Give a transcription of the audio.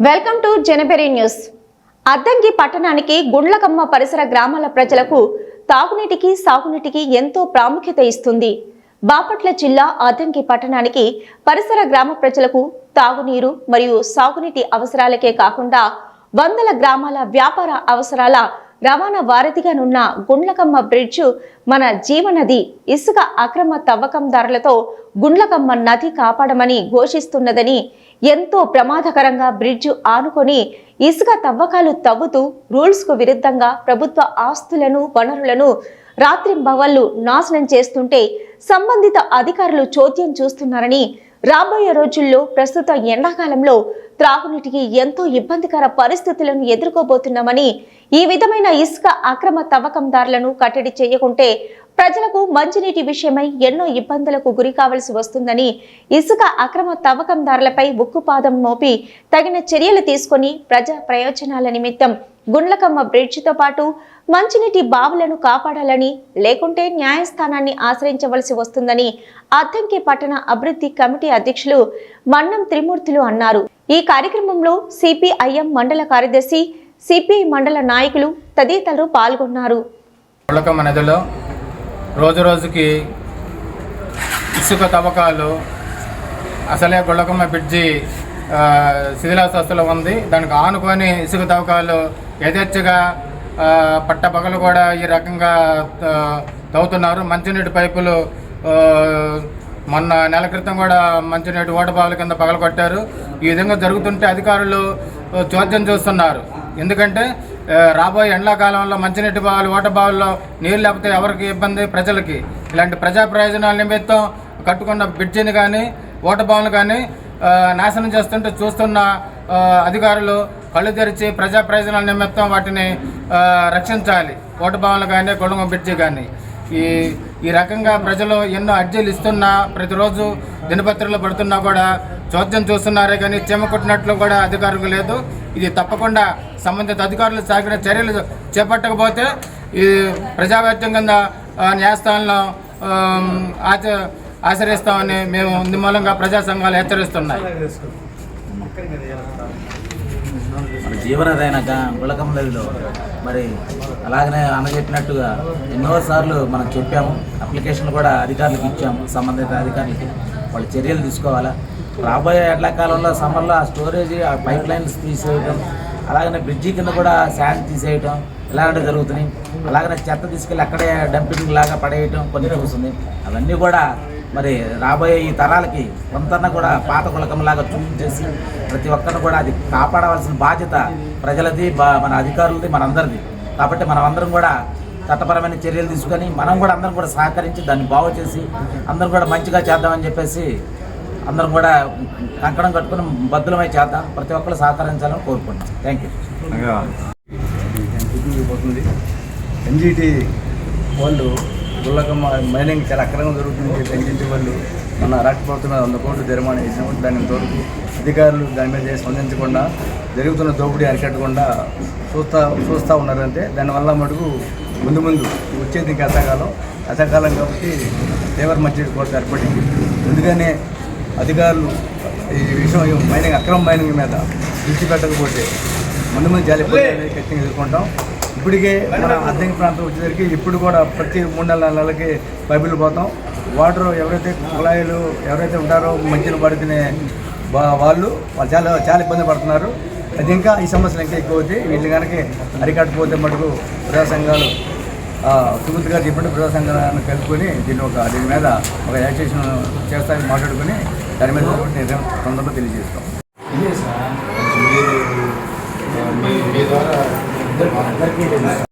Welcome to జనబెరీ news. Addanki పట్టణానికి గుండ్లకమ్మ పరిసర గ్రామాల ప్రజలకు తాగునీటికి సాగునీటికి ఎంతో ప్రాముఖ్యత ఇస్తుంది. బాపట్ల జిల్లా అద్దంకి పట్టణానికి పరిసర గ్రామ ప్రజలకు తాగునీరు మరియు సాగునీటి అవసరాలకే కాకుండా వందల గ్రామాల వ్యాపార అవసరాల రవాణా వారధిగానున్న గుండ్లకమ్మ బ్రిడ్జ్ మన జీవనది. ఇసుక అక్రమ తవ్వకందారులతో గుండ్లకమ్మ నది కాపాడమని ఘోషిస్తున్నదని ఎంతో ప్రమాదకరంగా బ్రిడ్జ్ ఆనుకొని ఇసుక తవ్వకాలు తవ్వుతూ రూల్స్కు విరుద్ధంగా ప్రభుత్వ ఆస్తులను వనరులను రాత్రింబవళ్ళు నాశనం చేస్తుంటే సంబంధిత అధికారులు చోద్యం చూస్తున్నారని రాబోయే రోజుల్లో ప్రస్తుత ఎండాకాలంలో త్రాగునీటికి ఎంతో ఇబ్బందికర పరిస్థితులను ఎదుర్కోబోతున్నామని ఈ విధమైన ఇసుక అక్రమ తవ్వకందారులను కట్టడి చేయకుంటే ప్రజలకు మంచినీటి విషయమై ఎన్నో ఇబ్బందులకు గురి కావలసి వస్తుందని ఇసుక అక్రమ తవ్వకందారులపై ఉక్కుపాదం మోపి తగిన చర్యలు తీసుకొని ప్రజా ప్రయోజనాల నిమిత్తం గుండ్లకమ్మ బ్రిడ్జితో పాటు మంచినీటి బావులను కాపాడాలని లేకుంటే న్యాయస్థానాన్ని ఆశ్రయించవలసి వస్తుందని అద్దంకి పట్టణ అభివృద్ధి కమిటీ అధ్యక్షులు మన్నం త్రిమూర్తులు అన్నారు. ఈ కార్యక్రమంలో సిపిఐఎం మండల కార్యదర్శి సిపిఐ మండల నాయకులు తదితరులు పాల్గొన్నారు. నదిలో రోజు రోజుకి ఇసుక తవ్వకాలు అసలే గుళ్ళకమ్మ బ్రిడ్జి ఆ, ఉంది. దానికి ఆనుకొని ఇసుక తవ్వకాలు యథేచ్ఛగా పట్టపగలు కూడా ఈ రకంగా తవ్వుతున్నారు. మంచినీటి పైపులు మొన్న నెల క్రితం కూడా మంచినీటి ఓటబావుల కింద పగలగొట్టారు ఈ విధంగా జరుగుతుంటే అధికారులు చోద్యం చూస్తున్నారు. ఎందుకంటే రాబోయే ఎండాకాలంలో మంచినీటి బావులు ఓటబావుల్లో నీరు నీళ్ళు లేకపోతే ఎవరికి ఇబ్బంది? ప్రజలకి. ఇలాంటి ప్రజా ప్రయోజనాల నిమిత్తం కట్టుకున్న బ్రిడ్జిని కానీ ఓట బావులు కానీ నాశనం చేస్తుంటే చూస్తున్న అధికారులు కళ్ళు తెరిచి ప్రజా ప్రయోజనాల నిమిత్తం వాటిని రక్షించాలి. ఓటు భవన్లు కానీ గొడవ బ్రిడ్జి కానీ ఈ ఈ రకంగా ప్రజలు ఎన్నో అర్జీలు ఇస్తున్నా ప్రతిరోజు దినపత్రికలు పడుతున్నా కూడా చోద్యం చూస్తున్నారే కానీ చీమకుట్టినట్లు కూడా అధికారులకు లేదు. ఇది తప్పకుండా సంబంధిత అధికారులు సాగిన చర్యలు చేపట్టకపోతే ఈ ప్రజావ్యాప్తం కింద ఆ, న్యాయస్థానంలో ఆచ ఆచరిస్తామని మేము ఉంది మూలంగా ప్రజా సంఘాలు హెచ్చరిస్తున్నాయి. మన జీవనదైన గుళకం మరి అలాగనే అన్న చెప్పినట్టుగా ఎన్నోసార్లు మనం చెప్పాము. అప్లికేషన్ కూడా అధికారులకు ఇచ్చాము. సంబంధిత అధికారులకి వాళ్ళు చర్యలు తీసుకోవాలా? రాబోయే ఎండాకాలంలో సమ్మర్లో ఆ స్టోరేజ్ ఆ పైప్ లైన్స్ తీసేయడం అలాగనే బ్రిడ్జి కింద కూడా శాండ్ తీసేయటం ఇలాంటివి జరుగుతున్నాయి. అలాగనే చెత్త తీసుకెళ్ళి అక్కడే డంపింగ్ లాగా పడేయటం కొన్ని చూస్తుంది. అవన్నీ కూడా మరి రాబోయే ఈ తరాలకి కొంతన్నా కూడా పాత కులకంలాగా చూపించేసి ప్రతి ఒక్కరిని కూడా అది కాపాడవలసిన బాధ్యత ప్రజలది బా- మన అధికారులది మనందరిది. కాబట్టి మనం అందరం కూడా చట్టపరమైన చర్యలు తీసుకొని మనం కూడా అందరం కూడా సహకరించి దాన్ని బాగు చేసి అందరం కూడా మంచిగా చేద్దామని చెప్పేసి అందరం కూడా కంకణం కట్టుకుని బద్దులమై చేద్దాం. ప్రతి ఒక్కరు సహకరించాలని కోరుకుంటున్నాం. థ్యాంక్ యూ పోతుంది ఎన్జిటి వాళ్ళు గుళ్ళకమ్మ మైనింగ్ చాలా అక్రమంగా జరుగుతుంది చెప్పి వాళ్ళు మన రాష్ట్ర ప్రభుత్వం మీద వంద కోట్లు జరిమానా వేసినప్పుడు దాని ఇంతవరకు అధికారులు దాని మీద స్పందించకుండా జరుగుతున్న దోపిడీ అరికట్టకుండా చూస్తూ చూస్తూ ఉన్నారంటే దానివల్ల మటుకు ముందు ముందు వచ్చేది ఇంకా ఎండాకాలం ఎండాకాలం కాబట్టి తీవ్ర మంచి కొరత ఏర్పడింది. అందుకనే అధికారులు ఈ విషయం మైనింగ్ అక్రమ మైనింగ్ మీద దృష్టి పెట్టకపోతే ముందు ముందు జాలి ఖచ్చితంగా ఎదుర్కొంటాం. ఇప్పటికే మన అద్దెకి ప్రాంతం వచ్చేసరికి ఇప్పుడు కూడా ప్రతి మూడు నెలల నెలలకి పైపులు పోతాం. వాటర్ ఎవరైతే కుళాయిలు ఎవరైతే ఉంటారో మంచిని పడుకునే వాళ్ళు వాళ్ళు చాలా చాలా ఇబ్బంది పడుతున్నారు. అది ఇంకా ఈ సమస్యలు ఇంకా ఎక్కువ అవుతాయి. వీళ్ళు కనుక అరికట్టుపోతే మటుకు ప్రజా సంఘాలు సుమృతి గారు చెప్పిన ప్రజా సంఘాలను కలుపుకొని దీన్ని ఒక దీని మీద ఒక యాక్సేషన్ చేస్తానికి మాట్లాడుకొని దాని మీద నిర్ణయం తొందరగా తెలియజేస్తాం. మీ ద్వారా అందరికీ తెలుసు